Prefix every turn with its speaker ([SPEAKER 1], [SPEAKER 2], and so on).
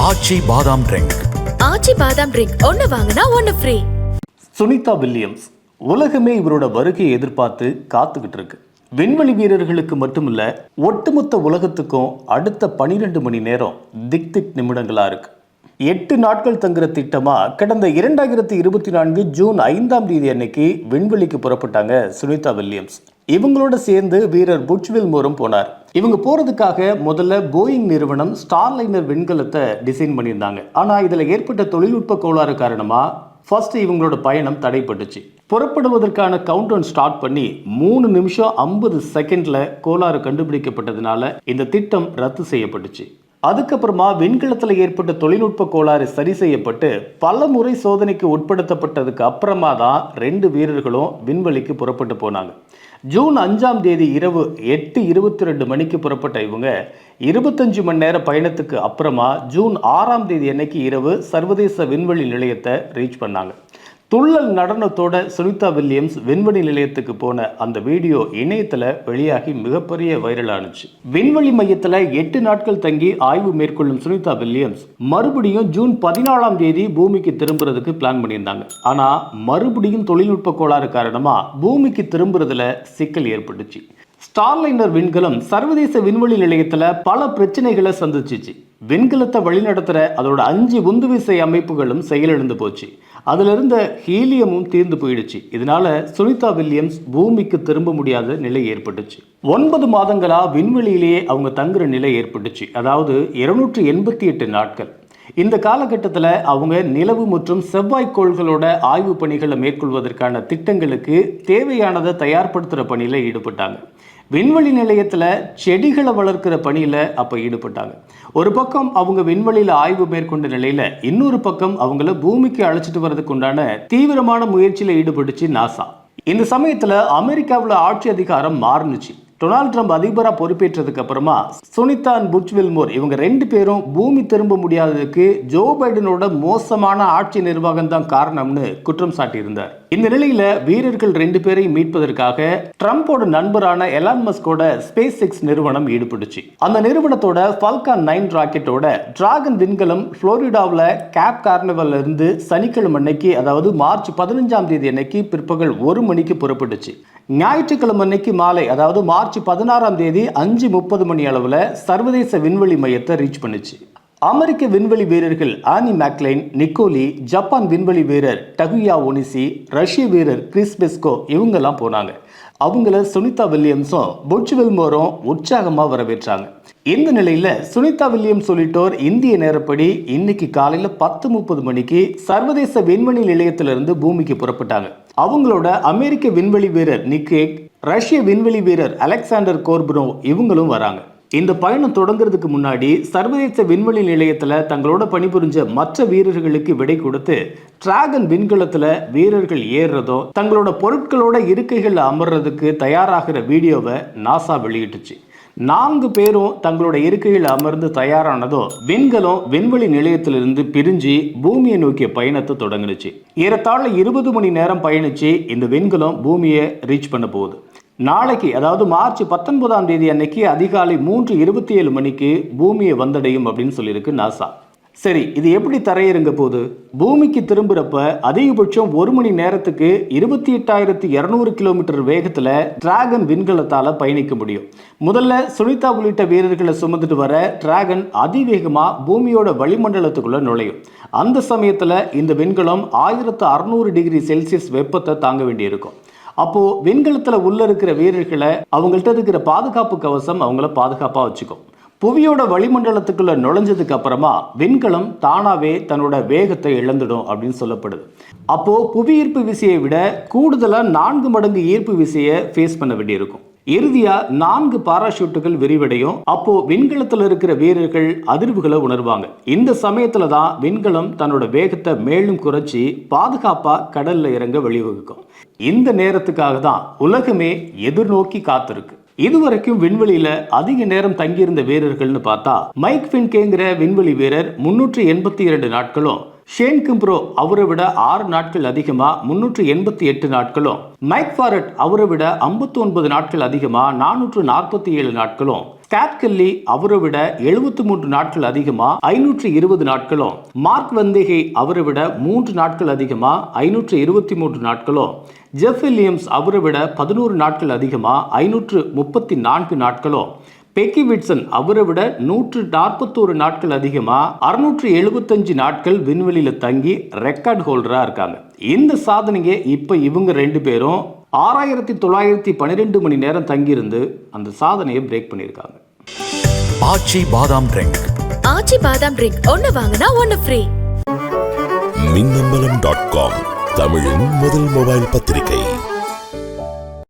[SPEAKER 1] ஆச்சி பாதாம் ட்ரிங்க்.
[SPEAKER 2] ஆச்சி பாதாம் ட்ரிங்க். ஒன்னு வாங்கினா ஒன்னு ஃப்ரீ
[SPEAKER 3] சுனிதா வில்லியம்ஸ் உலகமே இவரோட வருகையை எதிர்பார்த்து காத்துக்கிட்டு இருக்கு. விண்வெளி வீரர்களுக்கு மட்டுமில்ல ஒட்டுமொத்த உலகத்துக்கும் அடுத்த பனிரெண்டு மணி நேரம் திக் திக் நிமிடங்களா இருக்கு. எட்டு நாட்கள் தங்குற திட்டமா கடந்த இரண்டாயிரத்தி இருபத்தி நான்கு ஜூன் ஐந்தாம் தேதி அன்னைக்கு விண்வெளிக்கு புறப்பட்டாங்க சுனிதா வில்லியம்ஸ். இவங்களோட சேர்ந்து வீரர் புட்ச்வில் மோரும் போனார். இவங்க போறதுக்காக முதல்ல போயிங் நிறுவனம் ஸ்டார்லைனர் விண்கலத்தை டிசைன் பண்ணியிருந்தாங்க. ஆனா இதுல ஏற்பட்ட தொழில்நுட்ப கோளாறு காரணமா ஃபர்ஸ்ட் இவங்களோட பயணம் தடைப்பட்டுச்சு புறப்படுவதற்கான கவுண்டவுன் ஸ்டார்ட் பண்ணி மூணு நிமிஷம் ஐம்பது செகண்ட்ல கோளாறு கண்டுபிடிக்கப்பட்டதுனால இந்த திட்டம் ரத்து செய்யப்பட்டுச்சு. அதுக்கப்புறமா விண்கலத்தில் ஏற்பட்ட தொழில்நுட்ப கோளாறு சரி செய்யப்பட்டு பல முறை சோதனைக்கு உட்படுத்தப்பட்டதுக்கு அப்புறமா தான் ரெண்டு வீரர்களும் விண்வெளிக்கு புறப்பட்டு போனாங்க. ஜூன் அஞ்சாம் தேதி இரவு எட்டு இருபத்தி ரெண்டு மணிக்கு புறப்பட்ட இவங்க இருபத்தஞ்சு மணி நேர பயணத்துக்கு அப்புறமா ஜூன் ஆறாம் தேதி அன்னைக்கு இரவு சர்வதேச விண்வெளி நிலையத்தை ரீச் பண்ணாங்க. துள்ளல் நடனத்தோட சுனிதா வில்லியம்ஸ் விண்வெளி நிலையத்துக்கு போன அந்த வீடியோ இணையத்தில் வெளியாகி மிகப்பெரிய வைரல் ஆனுச்சு விண்வெளி மையத்தில் எட்டு நாட்கள் தங்கி ஆய்வு மேற்கொள்ளும் சுனிதா வில்லியம்ஸ் மறுபடியும் ஜூன் பதினாலாம் தேதி பூமிக்கு திரும்புறதுக்கு பிளான் பண்ணியிருந்தாங்க. ஆனால் மறுபடியும் தொழில்நுட்ப கோளாறு காரணமாக பூமிக்கு திரும்புறதுல சிக்கல் ஏற்பட்டுச்சு. ஸ்டார்லைனர் விண்கலம் சர்வதேச விண்வெளி நிலையத்தில் பல பிரச்சனைகளை சந்திச்சிச்சு. விண்கலத்தை வழிநடத்துகிற அதோட அஞ்சு உந்துவிசை அமைப்புகளும் செயலிழந்து போச்சு. அதில் இருந்த ஹீலியமும் தீர்ந்து போயிடுச்சு. இதனால சுனிதா வில்லியம்ஸ் பூமிக்கு திரும்ப முடியாத நிலை ஏற்பட்டுச்சு. ஒன்பது மாதங்களா விண்வெளியிலேயே அவங்க தங்குற நிலை ஏற்பட்டுச்சு. அதாவது இருநூற்றி எண்பத்தி எட்டு நாட்கள். இந்த காலகட்டத்தில் அவங்க நிலவு மற்றும் செவ்வாய் கோள்களோட ஆய்வு பணிகளை மேற்கொள்வதற்கான திட்டங்களுக்கு தேவையானதை தயார்படுத்துகிற பணியில் ஈடுபட்டாங்க. விண்வெளி நிலையத்தில் செடிகளை வளர்க்கிற பணியில் அப்போ ஈடுபட்டாங்க. ஒரு பக்கம் அவங்க விண்வெளியில் ஆய்வு மேற்கொண்ட நிலையில் இன்னொரு பக்கம் அவங்கள பூமிக்கு அழைச்சிட்டு வர்றதுக்கு உண்டான தீவிரமான முயற்சியில் ஈடுபட்டுச்சு நாசா. இந்த சமயத்தில் அமெரிக்காவில் ஆட்சி அதிகாரம் மாறுனுச்சு. டொனால்ட் ட்ரம்ப் அதிபராக பொறுப்பேற்றதுக்கு அப்புறமா சுனிதா அண்ட் புட்ச் வில்மோர் இவங்க ரெண்டு பேரும் பூமி திரும்ப முடியாததுக்கு ஜோ பைடனோட மோசமான ஆட்சி நிர்வாகம் தான் காரணம்னு குற்றம் சாட்டியிருந்தார். இந்த நிலையில வீரர்கள் ரெண்டு பேரையும் மீட்பதற்காக ட்ரம்போட நண்பரான எலான் மஸ்கோட ஸ்பேஸ் எக்ஸ் நிறுவனம் ஈடுபட்டுச்சு. அந்த நிறுவனத்தோட ஃபால்கான் நைன் ராக்கெட்டோட டிராகன் விண்கலம் புளோரிடாவில் கேப் கார்னிவல்ல இருந்து சனிக்கிழமை அன்னைக்கு அதாவது மார்ச் பதினஞ்சாம் தேதி அன்னைக்கு பிற்பகல் ஒரு மணிக்கு புறப்பட்டுச்சு. ஞாயிற்றுக்கிழமை அன்னைக்கு மாலை அதாவது மார்ச் பதினாறாம் தேதி அஞ்சு முப்பது மணி அளவில் சர்வதேச விண்வெளி மையத்தை ரீச் பண்ணுச்சு. அமெரிக்க விண்வெளி வீரர்கள் ஆனி மேக்லைன் நிக்கோலி ஜப்பான் விண்வெளி வீரர் டகுயா ஒனிசி ரஷ்ய வீரர் கிறிஸ் பெஸ்கோ இவங்கெல்லாம் போனாங்க. அவங்கள சுனிதா வில்லியம்ஸும் புட்ச் வில்மோரும் உற்சாகமாக வரவேற்றாங்க. இந்த நிலையில் சுனிதா வில்லியம்ஸ் உள்ளிட்டோர் இந்திய நேரப்படி இன்னைக்கு காலையில் பத்து முப்பது மணிக்கு சர்வதேச விண்வெளி நிலையத்திலிருந்து பூமிக்கு புறப்பட்டாங்க. அவங்களோட அமெரிக்க விண்வெளி வீரர் நிக்கேக் ரஷ்ய விண்வெளி வீரர் அலெக்சாண்டர் கோர்பனோ இவங்களும் வராங்க. இந்த பயணம் தொடங்குறதுக்கு முன்னாடி சர்வதேச விண்வெளி நிலையத்தில் தங்களோட பணிபுரிஞ்ச மற்ற வீரர்களுக்கு விடை கொடுத்து டிராகன் விண்கலத்தில் வீரர்கள் ஏறுறதும் தங்களோட பொருட்களோட இருக்கைகள் அமர்றதுக்கு தயாராகிற வீடியோவை நாசா வெளியிட்டுச்சு. நான்கு பேரும் தங்களோட இருக்கையில் அமர்ந்து தயாரானதோ விண்கலம் விண்வெளி நிலையத்திலிருந்து பிரிஞ்சு பூமியை நோக்கிய பயணத்தை தொடங்குனுச்சு. ஏறத்தாழ இருபது மணி நேரம் பயணிச்சு இந்த விண்கலம் பூமியை ரீச் பண்ண போகுது. நாளைக்கு அதாவது மார்ச் பத்தொன்பதாம் தேதி அன்னைக்கு அதிகாலை மூன்று இருபத்தி ஏழு மணிக்கு பூமியை வந்தடையும் அப்படின்னு சொல்லியிருக்கு நாசா சரி இது எப்படி தரையிறங்க போகுது? பூமிக்கு திரும்புறப்ப அதிகபட்சம் ஒரு மணி நேரத்துக்கு இருபத்தி எட்டாயிரத்தி இரநூறு கிலோமீட்டர் வேகத்துல டிராகன் விண்கலத்தால பயணிக்க முடியும். முதல்ல சுனிதா உள்ளிட்ட வீரர்களை சுமந்துட்டு வர டிராகன் அதிவேகமா பூமியோட வளிமண்டலத்துக்குள்ள நுழையும். அந்த சமயத்துல இந்த விண்கலம் ஆயிரத்து அறுநூறு டிகிரி செல்சியஸ் வெப்பத்தை தாங்க வேண்டியிருக்கும். அப்போ விண்கலத்துல உள்ள இருக்கிற வீரர்களை அவங்கள்ட்ட இருக்கிற பாதுகாப்பு கவசம் அவங்கள பாதுகாப்பா வச்சுக்கும். புவியோட வளிமண்டலத்துக்குள்ள நுழைஞ்சதுக்கு அப்புறமா விண்கலம் தானாவே தன்னோட வேகத்தை இழந்துடும் அப்படின்னு சொல்லப்படுது. அப்போ புவியீர்ப்பு விசையை விட கூடுதலா நான்கு மடங்கு ஈர்ப்பு விசையை ஃபேஸ் பண்ண வேண்டியிருக்கும். இறுதியா நான்கு பாராஷூட்டுகள் விரிவடையும். அப்போ விண்கலத்தில் இருக்கிற வீரர்கள் அதிர்வுகளை உணர்வாங்க. இந்த சமயத்துல தான் விண்கலம் தன்னோட வேகத்தை மேலும் குறைச்சி பாதுகாப்பா கடல்ல இறங்க வழிவகுக்கும். இந்த நேரத்துக்காக தான் உலகமே எதிர்நோக்கி காத்திருக்கு. இதுவரைக்கும் விண்வெளியில அதிக நேரம் தங்கியிருந்த வீரர்கள்னு பார்த்தா மைக் ஃபின்கேங்கிற விண்வெளி வீரர் முன்னூற்றி எண்பத்தி இரண்டு நாட்களும் ஷேன் கிம்ப்ரோ அவரை விட ஆறு நாட்கள் அதிகமா முன்னூற்று எண்பத்தி எட்டு நாட்களும் மைக் ஃபாரட் அவரை விட ஐம்பத்தி ஒன்பது நாட்கள் அதிகமா நானூற்று நாற்பத்தி ஏழு நாட்களும் ஸ்காட் கெல்லி அவரை விட எழுபத்தி மூன்று நாட்கள் அதிகமா? ஐநூற்று இருபது நாட்களும் மார்க் வந்தேகை அவரை விட மூன்று நாட்கள் அதிகமா? ஐநூற்று இருபத்தி மூன்று நாட்களும் ஜெஃப் வில்லியம்ஸ் அவரை விட பதினோரு நாட்கள் அதிகமா? ஐநூற்று முப்பத்தி நான்கு நாட்களும் பெக்கி விட்சன் அவரை விட நூற்று நாற்பத்தோரு நாட்கள் அதிகமாக அறுநூற்று எழுபத்தஞ்சு நாட்கள் விண்வெளியில் தங்கி ரெக்கார்ட் ஹோல்டராக இருக்காங்க. இந்த சாதனையை இப்போ இவங்க ரெண்டு பேரும் ஆறாயிரத்தி தொள்ளாயிரத்தி பன்னிரெண்டு மணி நேரம் தங்கியிருந்து அந்த சாதனையை பிரேக் பண்ணியிருக்காங்க.
[SPEAKER 1] ஆச்சி பாதாம் ட்ரிங்க்
[SPEAKER 2] ஆச்சி பாதாம் ட்ரிங்க் ஒன்னு வாங்கினா ஒன்னு ஃப்ரீ
[SPEAKER 4] மின்னம்பலம் டாட் காம் தமிழின் முதல் மொபைல் பத்திரிகை.